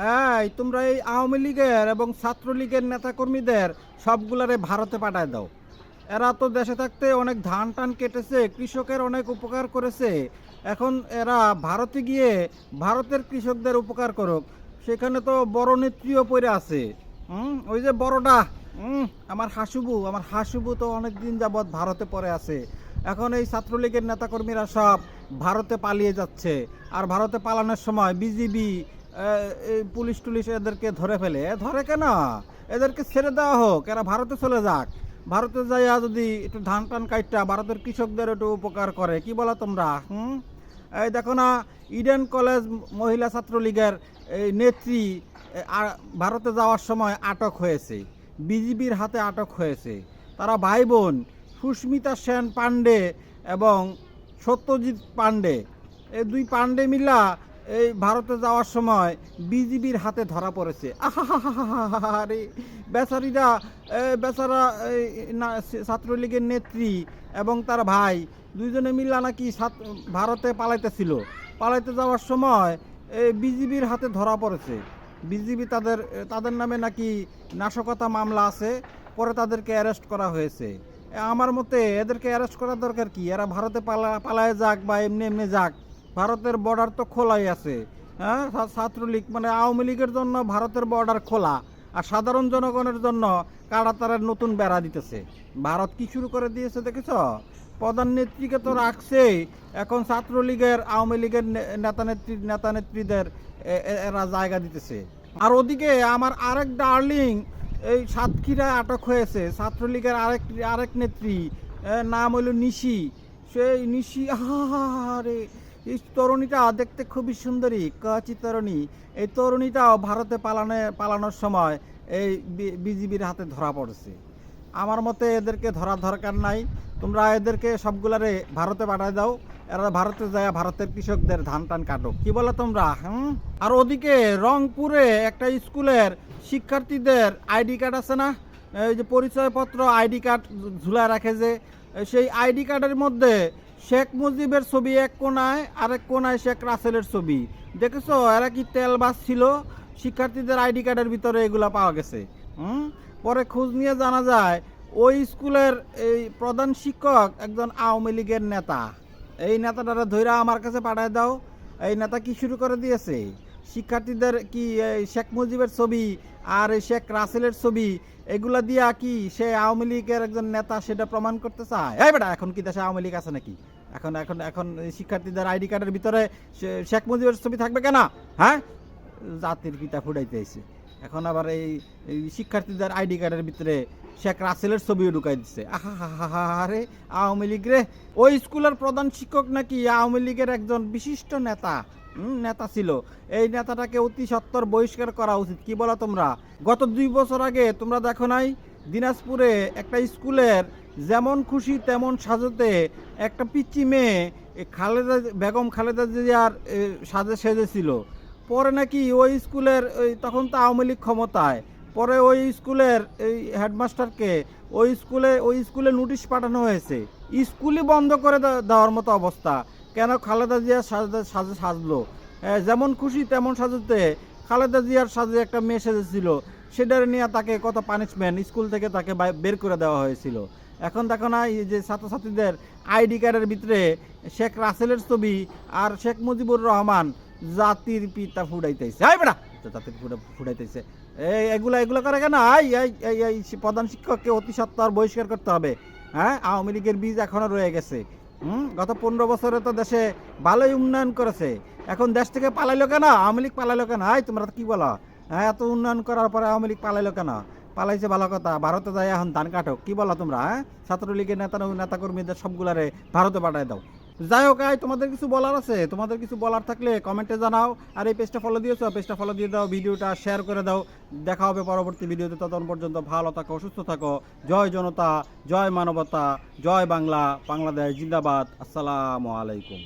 এই, তোমরা এই আওয়ামী লীগের এবং ছাত্রলীগের নেতাকর্মীদের সবগুলারে ভারতে পাঠায় দাও। এরা তো দেশে থাকতে অনেক ধান টান কেটেছে, কৃষকের অনেক উপকার করেছে। এখন এরা ভারতে গিয়ে ভারতের কৃষকদের উপকার করুক। সেখানে তো বড় নেত্রীও পড়ে আছে। হুম, ওই যে বড়টা আমার হাসুবু আমার হাসুবু তো অনেক দিন যাবৎ ভারতে পড়ে আছে। এখন এই ছাত্রলীগের নেতাকর্মীরা সব ভারতে পালিয়ে যাচ্ছে। আর ভারতে পালানোর সময় বিজিবি এই পুলিশ টুলিশ এদেরকে ধরে ফেলে। ধরে কেন? এদেরকে ছেড়ে দেওয়া হোক, এরা ভারতে চলে যাক। ভারতে যাইয়া যদি একটু ধান টান কাইটটা ভারতের কৃষকদের একটু উপকার করে, কি বলো তোমরা, হুম? এই দেখো না, ইডেন কলেজ মহিলা ছাত্রলীগের এই নেত্রী ভারতে যাওয়ার সময় আটক হয়েছে। বিজিবির হাতে আটক হয়েছে। তারা ভাই বোন সুস্মিতা সেন পাণ্ডে এবং সত্যজিৎ পাণ্ডে। এই দুই পাণ্ডে মিলা এই ভারতে যাওয়ার সময় বিজিবির হাতে ধরা পড়েছে। আরে বেচারিরা বেচারা ছাত্রলীগের নেত্রী এবং তার ভাই দুইজনে মিল্লা নাকি ভারতে পালাইতেছিল পালাইতে যাওয়ার সময় এই বিজিবির হাতে ধরা পড়েছে বিজিবি তাদের তাদের নামে নাকি নাশকতা মামলা আছে পরে তাদেরকে অ্যারেস্ট করা হয়েছে আমার মতে এদেরকে অ্যারেস্ট করার দরকার কি এরা ভারতে পালা পালায় যাক বা এমনি এমনি যাক ভারতের বর্ডার তো খোলাই আছে হ্যাঁ? ছাত্রলীগ মানে আওয়ামী লীগের জন্য ভারতের বর্ডার খোলা, আর সাধারণ জনগণের জন্য কারা তারা নতুন বেড়া দিতেছে। ভারত কি শুরু করে দিয়েছে দেখেছ? প্রধান নেত্রীকে তো রাখছেই। এখন ছাত্রলীগের, আওয়ামী লীগের নেতা নেত্রী, নেতা নেত্রীদের এরা জায়গা দিতেছে। আর ওদিকে আমার আরেক ডার্লিং, এই সাতক্ষীরায় আটক হয়েছে। ছাত্রলীগের আরেক আরেক নেত্রী নাম হইল নিশি। সেই নিশি আরে এই তরুণীটা দেখতে খুবই সুন্দরী, কাচি তরুণী। এই তরুণীটাও ভারতে পালানে, পালানোর সময় এই বিজিবির হাতে ধরা পড়েছে। আমার মতে এদেরকে ধরার দরকার নাই। তোমরা এদেরকে সবগুলারে ভারতে পাঠায় দাও। এরা ভারতে যায়, ভারতের কৃষকদের ধান টান কাটো কি বলো তোমরা, হুম? আর ওদিকে রংপুরে একটা স্কুলের শিক্ষার্থীদের আইডি কার্ড আছে না? এই যে পরিচয়পত্র আইডি কার্ড ঝুলায় রাখে যে, সেই আইডি কার্ডের মধ্যে শেখ মুজিবের ছবি এক কোনায় আরেক কোনায় শেখ রাসেলের ছবি। দেখেছ? এরা কি তেল বাস ছিল শিক্ষার্থীদের আইডি কার্ডের ভিতরে এগুলা পাওয়া গেছে। হুম? পরে খোঁজ নিয়ে জানা যায়, ওই স্কুলের এই প্রধান শিক্ষক একজন আওয়ামী লীগের নেতা। এই নেতাটারা ধৈরা আমার কাছে পাঠায় দাও। এই নেতা কি শুরু করে দিয়েছে? শিক্ষার্থীদের কি শেখ মুজিবের ছবি আর শেখ রাসেলের ছবি, এগুলা দিয়া কি সে আওয়ামী লীগের একজন নেতা সেটা প্রমাণ করতে চায়? এই বেটা, এখন কি দেশে আওয়ামী লীগ আছে নাকি? এখন এখন এখন শিক্ষার্থীদের আইডি কার্ডের ভিতরে শেখ মুজিবের ছবি থাকবে কেন? হ্যাঁ? জাতির পিতা ফুটাইতে আইছে। এখন আবার এই শিক্ষার্থীদের আইডি কার্ডের ভিতরে শেখ রাসেলের ছবিও ঢুকাই দিচ্ছে আরে আওয়ামী লীগ রে। ওই স্কুলের প্রধান শিক্ষক নাকি আওয়ামী লীগের একজন বিশিষ্ট নেতা? নেতা ছিল। এই নেতাটাকে অতি সত্তর বহিষ্কার করা উচিত। কি বলো তোমরা? গত দুই বছর আগে তোমরা দেখো নাই, দিনাজপুরে একটা স্কুলের যেমন খুশি তেমন সাজতে একটা পিচ্চি মেয়ে খালেদা বেগম খালেদা জিয়ার সাজে সেজেছিল। পরে নাকি ওই স্কুলের, ওই তখন তো আওয়ামী লীগ ক্ষমতায়, পরে ওই স্কুলের এই হেডমাস্টারকে ওই স্কুলে ওই স্কুলে নোটিশ পাঠানো হয়েছে। স্কুলই বন্ধ করে দেওয়ার মতো অবস্থা। কেন খালেদা জিয়া সাজে সাজে সাজলো? যেমন খুশি তেমন সাজতে। খালেদা জিয়ার সাজে একটা মেয়ে সেজেছিল। সেটার নিয়ে তাকে কত পানিশমেন্ট স্কুল থেকে তাকে বের করে দেওয়া হয়েছিল। এখন দেখো না, এই যে ছাত্রছাত্রীদের আইডি কার্ডের ভিতরে শেখ রাসেলের ছবি আর শেখ মুজিবুর রহমান জাতির পিতা ফুটাইতেছে। এই বেটা! জাতির ফুটা ফুটাইতেছে। এই, এগুলা, এগুলো করে কেন? আই এই প্রধান শিক্ষককে অতি সত্তর বহিষ্কার করতে হবে। হ্যাঁ? আওয়ামী লীগের বীজ এখনও রয়ে গেছে। গত পনেরো বছরে তো দেশে ভালোই উন্নয়ন করেছে। এখন দেশ থেকে পালাইলো কেন? আওয়ামী লীগ পালাইলো কেন? হাই, তোমরা কি বলো? হ্যাঁ এত উন্নয়ন করার পরে আওয়ামী লীগ পালাইলো কেন? পালাইছে ভালো কথা, ভারতে যাই এখন ধান কাটো। কি বলো তোমরা হ্যাঁ? ছাত্রলীগের নেতা, নেতাকর্মীদের সবগুলারে ভারতে পাঠায় দাও। যাই হোক আয় তোমাদের কিছু বলার আছে? তোমাদের কিছু বলার থাকলে কমেন্টে জানাও। আর এই পেজটা ফলো দিয়েছ পেজটা ফলো দিয়ে দাও, ভিডিওটা শেয়ার করে দাও। দেখা হবে পরবর্তী ভিডিওতে, ততক্ষণ পর্যন্ত ভালো থাকো, সুস্থ থাকো। জয় জনতা, জয় মানবতা, জয় বাংলা, বাংলাদেশ, জিন্দাবাদ। আসসালামু আলাইকুম।